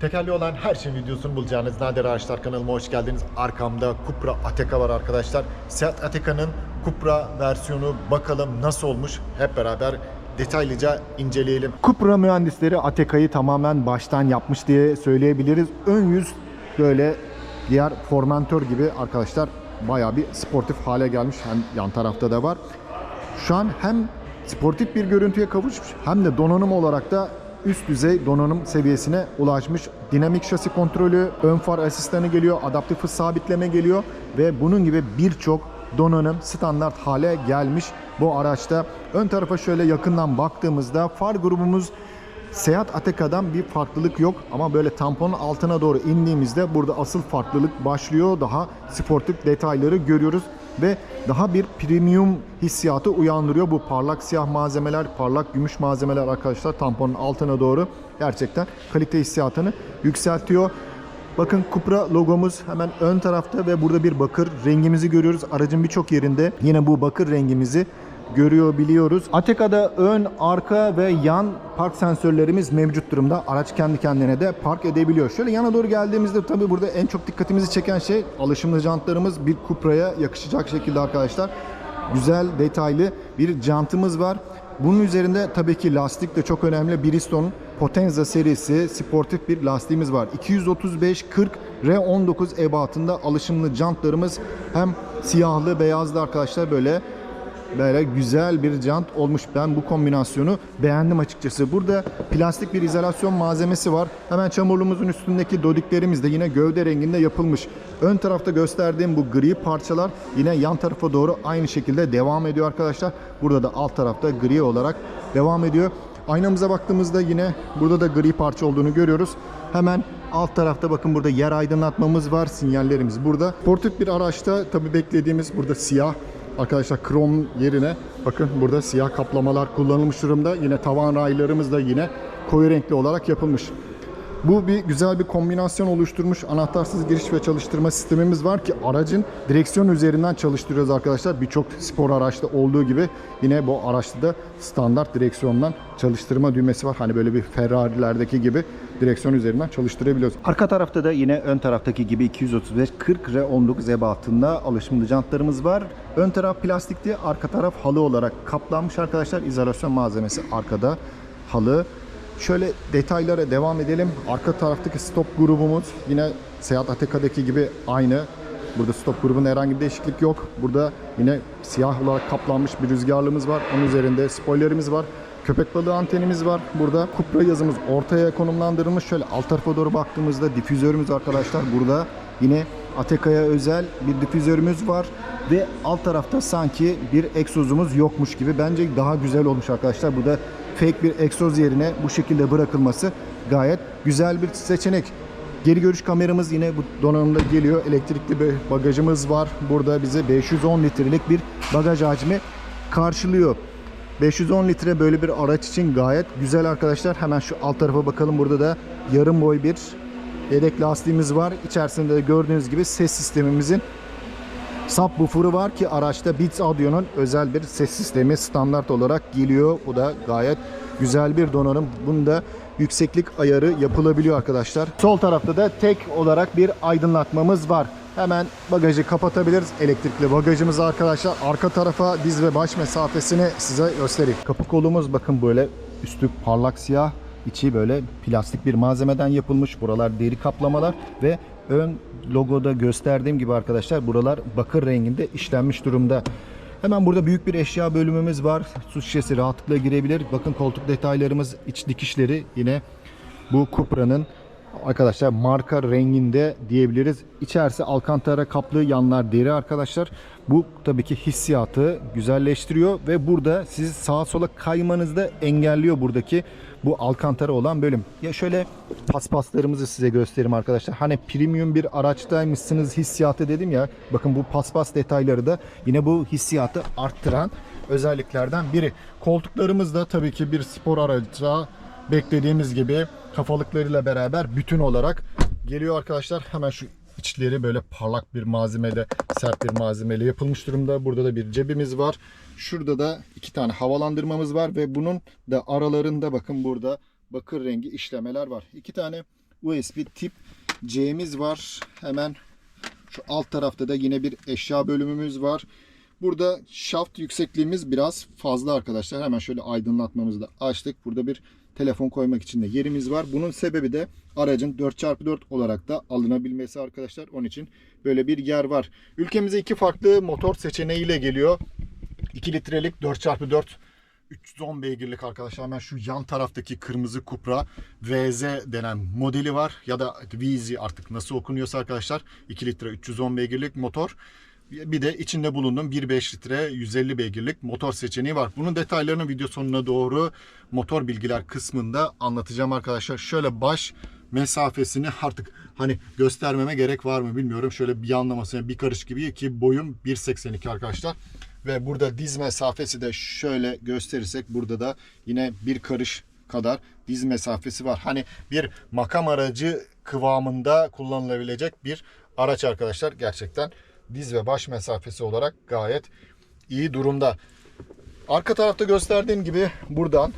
Tekerli olan her şeyin videosunu bulacağınız Nadir Araçlar kanalıma hoş geldiniz. Arkamda Cupra Ateca var arkadaşlar. Seat Ateca'nın Cupra versiyonu bakalım nasıl olmuş hep beraber detaylıca inceleyelim. Cupra mühendisleri Ateca'yı tamamen baştan yapmış diye söyleyebiliriz. Ön yüz böyle diğer Formentor gibi arkadaşlar bayağı bir sportif hale gelmiş. Hem yan tarafta da var. Şu an hem sportif bir görüntüye kavuşmuş hem de donanım olarak da üst düzey donanım seviyesine ulaşmış. Dinamik şasi kontrolü, ön far asistanı geliyor, adaptif hız sabitleme geliyor ve bunun gibi birçok donanım standart hale gelmiş bu araçta. Ön tarafa şöyle yakından baktığımızda far grubumuz Seat Ateca'dan bir farklılık yok ama böyle tamponun altına doğru indiğimizde burada asıl farklılık başlıyor. Daha sportif detayları görüyoruz ve daha bir premium hissiyatı uyandırıyor bu parlak siyah malzemeler, parlak gümüş malzemeler arkadaşlar tamponun altına doğru gerçekten kalite hissiyatını yükseltiyor. Bakın Cupra logomuz hemen ön tarafta ve burada bir bakır rengimizi görüyoruz. Aracın birçok yerinde yine bu bakır rengimizi görüyor biliyoruz. Ateca'da ön, arka ve yan park sensörlerimiz mevcut durumda. Araç kendi kendine de park edebiliyor. Şöyle yana doğru geldiğimizde tabii burada en çok dikkatimizi çeken şey alışımlı jantlarımız bir Cupra'ya yakışacak şekilde arkadaşlar. Güzel, detaylı bir jantımız var. Bunun üzerinde tabii ki lastik de çok önemli. Bridgestone Potenza serisi sportif bir lastiğimiz var. 235-40 R19 ebatında alışımlı jantlarımız hem siyahlı beyazlı arkadaşlar böyle böyle güzel bir jant olmuş. Ben bu kombinasyonu beğendim açıkçası. Burada plastik bir izolasyon malzemesi var. Hemen çamurluğumuzun üstündeki dodiklerimiz de yine gövde renginde yapılmış. Ön tarafta gösterdiğim bu gri parçalar yine yan tarafa doğru aynı şekilde devam ediyor arkadaşlar. Burada da alt tarafta gri olarak devam ediyor. Aynamıza baktığımızda yine burada da gri parça olduğunu görüyoruz. Hemen alt tarafta bakın burada yer aydınlatmamız var. Sinyallerimiz burada. Sportif bir araçta tabii beklediğimiz burada siyah Arkadaşlar krom yerine bakın burada siyah kaplamalar kullanılmış durumda. Yine tavan raylarımız da yine koyu renkli olarak yapılmış. Bu bir güzel bir kombinasyon oluşturmuş anahtarsız giriş ve çalıştırma sistemimiz var ki aracın direksiyon üzerinden çalıştırıyoruz arkadaşlar. Birçok spor araçta olduğu gibi yine bu araçta da standart direksiyondan çalıştırma düğmesi var. Hani böyle bir Ferrari'lerdeki gibi direksiyon üzerinden çalıştırabiliyoruz. Arka tarafta da yine ön taraftaki gibi 235 40 R19 ebatında alışımlı jantlarımız var. Ön taraf plastikti, arka taraf halı olarak kaplanmış arkadaşlar. İzolasyon malzemesi arkada halı. Şöyle detaylara devam edelim. Arka taraftaki stop grubumuz yine Seat Ateca'daki gibi aynı. Burada stop grubunda herhangi bir değişiklik yok. Burada yine siyah olarak kaplanmış bir rüzgarlığımız var. Onun üzerinde spoilerimiz var. Köpek balığı antenimiz var. Burada Cupra yazımız ortaya konumlandırılmış. Şöyle alt tarafa doğru baktığımızda difüzörümüz arkadaşlar burada. Yine Ateca'ya özel bir difüzörümüz var. Ve alt tarafta sanki bir egzozumuz yokmuş gibi. Bence daha güzel olmuş arkadaşlar. Bu da fake bir egzoz yerine bu şekilde bırakılması gayet güzel bir seçenek. Geri görüş kameramız yine bu donanımda geliyor. Elektrikli bir bagajımız var. Burada bize 510 litrelik bir bagaj hacmi karşılıyor. 510 litre böyle bir araç için gayet güzel arkadaşlar. Hemen şu alt tarafa bakalım. Burada da yarım boy bir yedek lastiğimiz var. İçerisinde de gördüğünüz gibi ses sistemimizin subwoofer'ı var ki araçta Beats Audio'nun özel bir ses sistemi standart olarak geliyor. Bu da gayet güzel bir donanım. Bunda yükseklik ayarı yapılabiliyor arkadaşlar. Sol tarafta da tek olarak bir aydınlatmamız var. Hemen bagajı kapatabiliriz. Elektrikli bagajımız arkadaşlar. Arka tarafa diz ve baş mesafesini size göstereyim. Kapı kolumuz bakın böyle üstü parlak siyah, içi böyle plastik bir malzemeden yapılmış. Buralar deri kaplamalar ve ön logoda gösterdiğim gibi arkadaşlar buralar bakır renginde işlenmiş durumda. Hemen burada büyük bir eşya bölümümüz var. Su şişesi rahatlıkla girebilir. Bakın koltuk detaylarımız, iç dikişleri yine bu Cupra'nın arkadaşlar marka renginde diyebiliriz. İçerisi alkantara kaplı, yanlar deri arkadaşlar. Bu tabii ki hissiyatı güzelleştiriyor ve burada sizi sağa sola kaymanızda engelliyor buradaki bu alkantara olan bölüm. Ya şöyle paspaslarımızı size göstereyim arkadaşlar. Hani premium bir araçtaymışsınız hissiyatı dedim ya. Bakın bu paspas detayları da yine bu hissiyatı arttıran özelliklerden biri. Koltuklarımız da tabii ki bir spor araca beklediğimiz gibi kafalıklarıyla beraber bütün olarak geliyor arkadaşlar. Hemen şu içleri böyle parlak bir malzemede, sert bir malzemeyle yapılmış durumda. Burada da bir cebimiz var. Şurada da iki tane havalandırmamız var ve bunun da aralarında bakın burada bakır rengi işlemeler var. İki tane USB tip C'miz var. Hemen şu alt tarafta da yine bir eşya bölümümüz var. Burada şaft yüksekliğimiz biraz fazla arkadaşlar. Hemen şöyle aydınlatmamızı da açtık. Burada bir telefon koymak için de yerimiz var. Bunun sebebi de aracın 4x4 olarak da alınabilmesi arkadaşlar. Onun için böyle bir yer var. Ülkemize iki farklı motor seçeneğiyle geliyor. 2 litrelik 4x4 310 beygirlik arkadaşlar hemen şu yan taraftaki kırmızı Cupra VZ denen modeli var ya da VZ artık nasıl okunuyorsa arkadaşlar 2 litre 310 beygirlik motor bir de içinde bulunduğum 1.5 litre 150 beygirlik motor seçeneği var. Bunun detaylarını video sonuna doğru motor bilgiler kısmında anlatacağım arkadaşlar. Şöyle baş mesafesini artık hani göstermeme gerek var mı bilmiyorum. Şöyle bir yanlamasına bir karış gibi ki boyum 1.82 arkadaşlar. Ve burada diz mesafesi de şöyle gösterirsek burada da yine bir karış kadar diz mesafesi var. Hani bir makam aracı kıvamında kullanılabilecek bir araç arkadaşlar. Gerçekten diz ve baş mesafesi olarak gayet iyi durumda. Arka tarafta gösterdiğim gibi buradan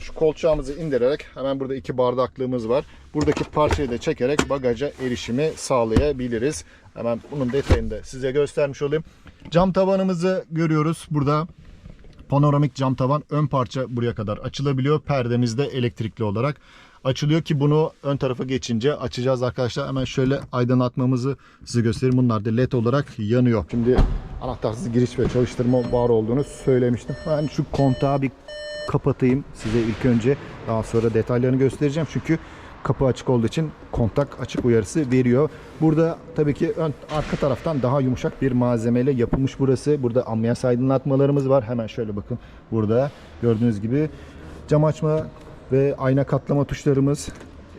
şu kolçağımızı indirerek hemen burada iki bardaklığımız var. Buradaki parçayı da çekerek bagaja erişimi sağlayabiliriz. Hemen bunun detayını da size göstermiş olayım. Cam tavanımızı görüyoruz burada. Panoramik cam tavan ön parça buraya kadar açılabiliyor. Perdemiz de elektrikli olarak açılıyor ki bunu ön tarafa geçince açacağız arkadaşlar. Hemen şöyle aydınlatmamızı size göstereyim. Bunlar da led olarak yanıyor. Şimdi anahtarsız giriş ve çalıştırma var olduğunu söylemiştim. Ben şu kontağı bir kapatayım size ilk önce. Daha sonra detaylarını göstereceğim. Çünkü kapı açık olduğu için kontak açık uyarısı veriyor. Burada tabii ki ön arka taraftan daha yumuşak bir malzemeyle yapılmış burası. Burada ambiyans aydınlatmalarımız var. Hemen şöyle bakın. Burada gördüğünüz gibi cam açma ve ayna katlama tuşlarımız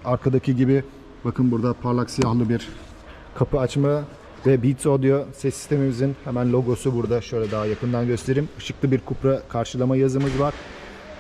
arkadaki gibi bakın burada parlak siyahlı bir kapı açma ve Beats Audio ses sistemimizin hemen logosu burada. Şöyle daha yakından göstereyim. Işıklı bir Cupra karşılama yazımız var.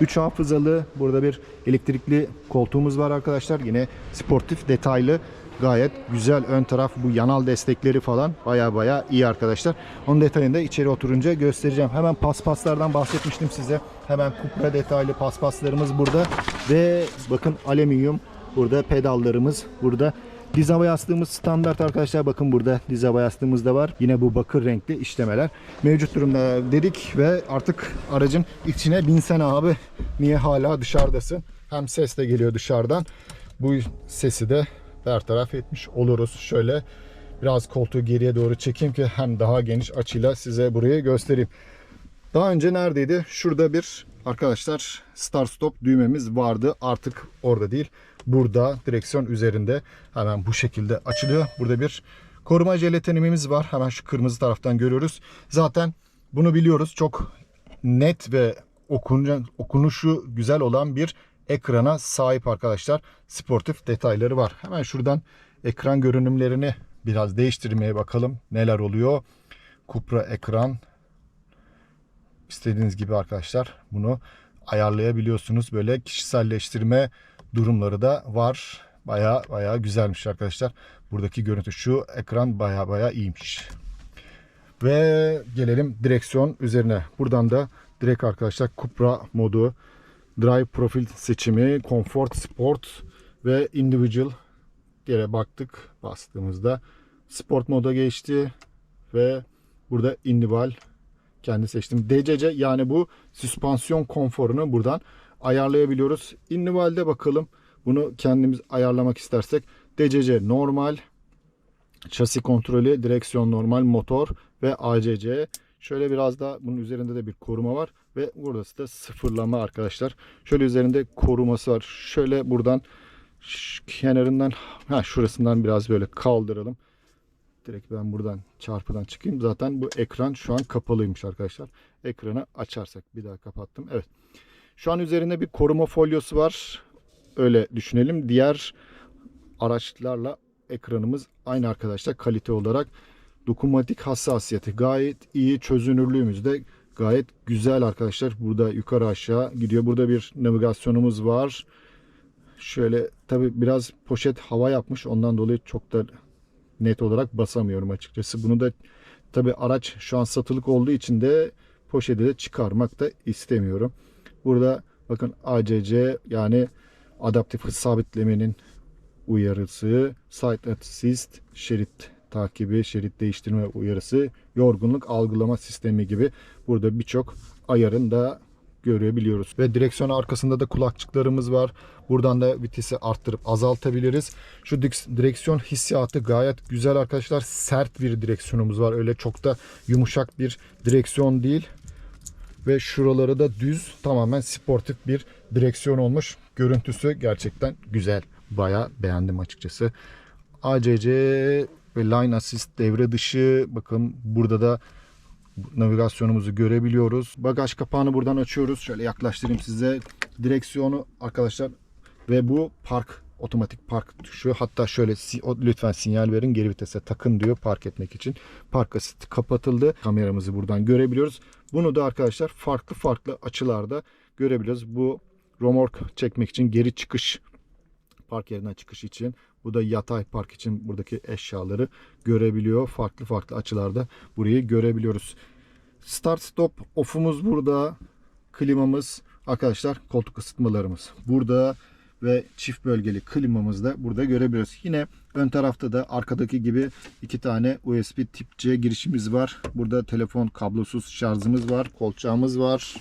3 hafızalı burada bir elektrikli koltuğumuz var arkadaşlar. Yine sportif detaylı gayet güzel ön taraf bu yanal destekleri falan baya baya iyi arkadaşlar. Onun detayını da içeri oturunca göstereceğim. Hemen paspaslardan bahsetmiştim size. Hemen Cupra detaylı paspaslarımız burada ve bakın alüminyum burada pedallarımız burada. Diz hava yastığımız standart arkadaşlar. Bakın burada diz hava yastığımız da var. Yine bu bakır renkli işlemeler mevcut durumda dedik ve artık aracın içine binsen abi. Niye hala dışarıdasın? Hem ses de geliyor dışarıdan. Bu sesi de bertaraf etmiş oluruz. Şöyle biraz koltuğu geriye doğru çekeyim ki hem daha geniş açıyla size burayı göstereyim. Daha önce neredeydi? Şurada bir arkadaşlar start stop düğmemiz vardı. Artık orada değil. Burada direksiyon üzerinde hemen bu şekilde açılıyor. Burada bir koruma jelatinimiz var. Hemen şu kırmızı taraftan görüyoruz. Zaten bunu biliyoruz. Çok net ve okunuşu güzel olan bir ekrana sahip arkadaşlar. Sportif detayları var. Hemen şuradan ekran görünümlerini biraz değiştirmeye bakalım. Neler oluyor? Cupra ekran istediğiniz gibi arkadaşlar bunu ayarlayabiliyorsunuz. Böyle kişiselleştirme durumları da var. Baya baya güzelmiş arkadaşlar. Buradaki görüntü şu ekran baya baya iyiymiş. Ve gelelim direksiyon üzerine. Buradan da direkt arkadaşlar Cupra modu, Drive profil seçimi, Comfort, Sport ve Individual diye baktık. Bastığımızda Sport moda geçti ve burada Individual kendi seçtim. DCC yani bu süspansiyon konforunu buradan ayarlayabiliyoruz. Individual'de bakalım. Bunu kendimiz ayarlamak istersek DCC normal, şasi kontrolü, direksiyon normal, motor ve ACC. Şöyle biraz da bunun üzerinde de bir koruma var ve burası da sıfırlama arkadaşlar. Şöyle üzerinde koruması var. Şöyle buradan kenarından ha şurasından biraz böyle kaldıralım. Direkt ben buradan çarpıdan çıkayım. Zaten bu ekran şu an kapalıymış arkadaşlar. Ekranı açarsak bir daha kapattım. Evet. Şu an üzerinde bir koruma folyosu var. Öyle düşünelim. Diğer araçlarla ekranımız aynı arkadaşlar kalite olarak. Dokunmatik hassasiyeti gayet iyi. Çözünürlüğümüz de gayet güzel arkadaşlar. Burada yukarı aşağı gidiyor. Burada bir navigasyonumuz var. Şöyle tabi biraz poşet hava yapmış. Ondan dolayı çok da net olarak basamıyorum açıkçası. Bunu da tabi araç şu an satılık olduğu için de poşeti de çıkarmak da istemiyorum. Burada bakın ACC yani adaptif hız sabitlemenin uyarısı, side assist, şerit takibi, şerit değiştirme uyarısı, yorgunluk algılama sistemi gibi burada birçok ayarın da görebiliyoruz. Ve direksiyon arkasında da kulakçıklarımız var. Buradan da vitesi arttırıp azaltabiliriz. Şu direksiyon hissiyatı gayet güzel arkadaşlar. Sert bir direksiyonumuz var. Öyle çok da yumuşak bir direksiyon değil. Ve şuraları da düz tamamen sportif bir direksiyon olmuş. Görüntüsü gerçekten güzel. Bayağı beğendim açıkçası. ACC ve Line Assist devre dışı. Bakın burada da navigasyonumuzu görebiliyoruz. Bagaj kapağını buradan açıyoruz. Şöyle yaklaştırayım size. Direksiyonu arkadaşlar ve bu park otomatik park tuşu. Hatta şöyle lütfen sinyal verin geri vitese takın diyor park etmek için. Park asisti kapatıldı. Kameramızı buradan görebiliyoruz. Bunu da arkadaşlar farklı farklı açılarda görebiliyoruz. Bu romork çekmek için geri çıkış park yerinden çıkış için. Bu da yatay park için buradaki eşyaları görebiliyor. Farklı farklı açılarda burayı görebiliyoruz. Start stop off'umuz burada. Klimamız arkadaşlar koltuk ısıtmalarımız burada ve çift bölgeli klimamızı da burada görebiliyoruz. Yine ön tarafta da arkadaki gibi iki tane USB tip C girişimiz var. Burada telefon kablosuz şarjımız var. Kolçağımız var.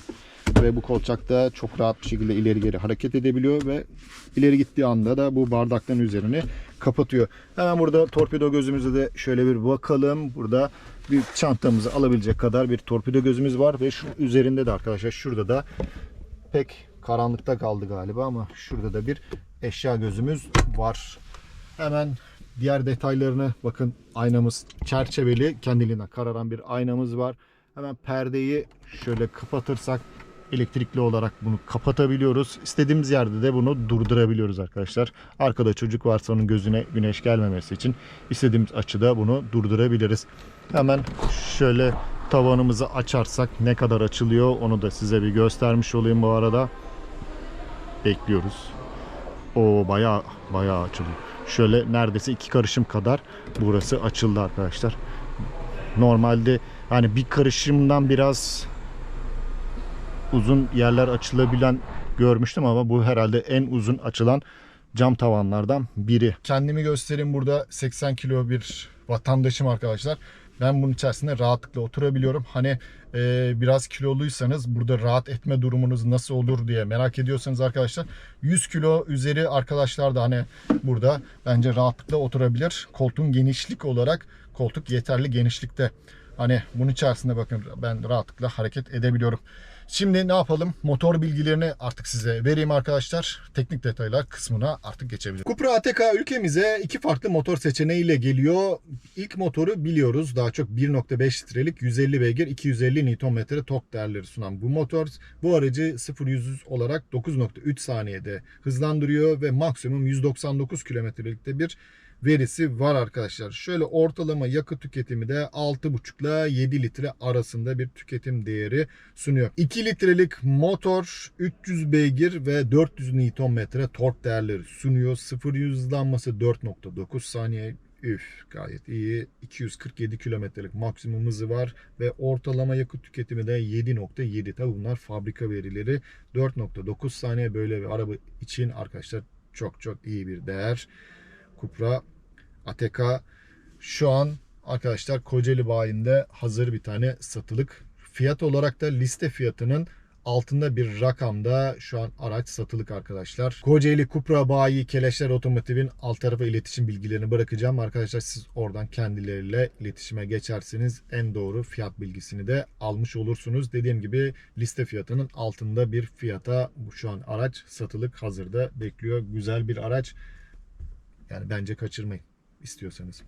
Ve bu kolçak da çok rahat bir şekilde ileri geri hareket edebiliyor ve ileri gittiği anda da bu bardakların üzerini kapatıyor. Hemen burada torpido gözümüze de şöyle bir bakalım. Burada bir çantamızı alabilecek kadar bir torpido gözümüz var ve şu üzerinde de arkadaşlar şurada da pek karanlıkta kaldı galiba ama şurada da bir eşya gözümüz var. Hemen diğer detaylarını bakın aynamız çerçeveli kendiliğinden kararan bir aynamız var. Hemen perdeyi şöyle kapatırsak elektrikli olarak bunu kapatabiliyoruz. İstediğimiz yerde de bunu durdurabiliyoruz arkadaşlar. Arkada çocuk varsa onun gözüne güneş gelmemesi için istediğimiz açıda bunu durdurabiliriz. Hemen şöyle tavanımızı açarsak ne kadar açılıyor onu da size bir göstermiş olayım bu arada. Bekliyoruz. O bayağı bayağı açılıyor. Şöyle neredeyse iki karışım kadar burası açıldı arkadaşlar. Normalde hani bir karışımdan biraz uzun yerler açılabilen görmüştüm ama bu herhalde en uzun açılan cam tavanlardan biri. Kendimi göstereyim burada 80 kilo bir vatandaşım arkadaşlar. Ben bunun içerisinde rahatlıkla oturabiliyorum. Hani e, biraz kiloluysanız burada rahat etme durumunuz nasıl olur diye merak ediyorsanız arkadaşlar 100 kilo üzeri arkadaşlar da hani burada bence rahatlıkla oturabilir. Koltuğun genişlik olarak koltuk yeterli genişlikte. Hani bunun içerisinde bakın ben rahatlıkla hareket edebiliyorum. Şimdi ne yapalım? Motor bilgilerini artık size vereyim arkadaşlar. Teknik detaylar kısmına artık geçebiliriz. Cupra ATK ülkemize iki farklı motor seçeneğiyle geliyor. İlk motoru biliyoruz. Daha çok 1.5 litrelik 150 beygir 250 Nm tork değerleri sunan bu motor bu aracı 0-100 olarak 9.3 saniyede hızlandırıyor ve maksimum 199 kilometrelikte bir verisi var arkadaşlar. Şöyle ortalama yakıt tüketimi de 6,5 ile 7 litre arasında bir tüketim değeri sunuyor. 2 litrelik motor 300 beygir ve 400 Nm tork değerleri sunuyor. 0-100 hızlanması 4.9 saniye Üf gayet iyi. 247 kilometrelik maksimum hızı var ve ortalama yakıt tüketimi de 7.7. Tabi bunlar fabrika verileri. 4.9 saniye böyle bir araba için arkadaşlar çok çok iyi bir değer. Cupra ATK şu an arkadaşlar Kocaeli bayinde hazır bir tane satılık. Fiyat olarak da liste fiyatının altında bir rakamda şu an araç satılık arkadaşlar. Kocaeli Cupra Bayi Keleşler Otomotiv'in alt tarafa iletişim bilgilerini bırakacağım. Arkadaşlar siz oradan kendileriyle iletişime geçersiniz. En doğru fiyat bilgisini de almış olursunuz. Dediğim gibi liste fiyatının altında bir fiyata şu an araç satılık hazırda bekliyor. Güzel bir araç. Yani bence kaçırmayın istiyorsanız.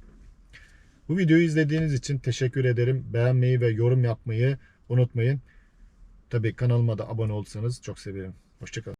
Bu videoyu izlediğiniz için teşekkür ederim. Beğenmeyi ve yorum yapmayı unutmayın. Tabii kanalıma da abone olsanız çok severim. Hoşçakalın.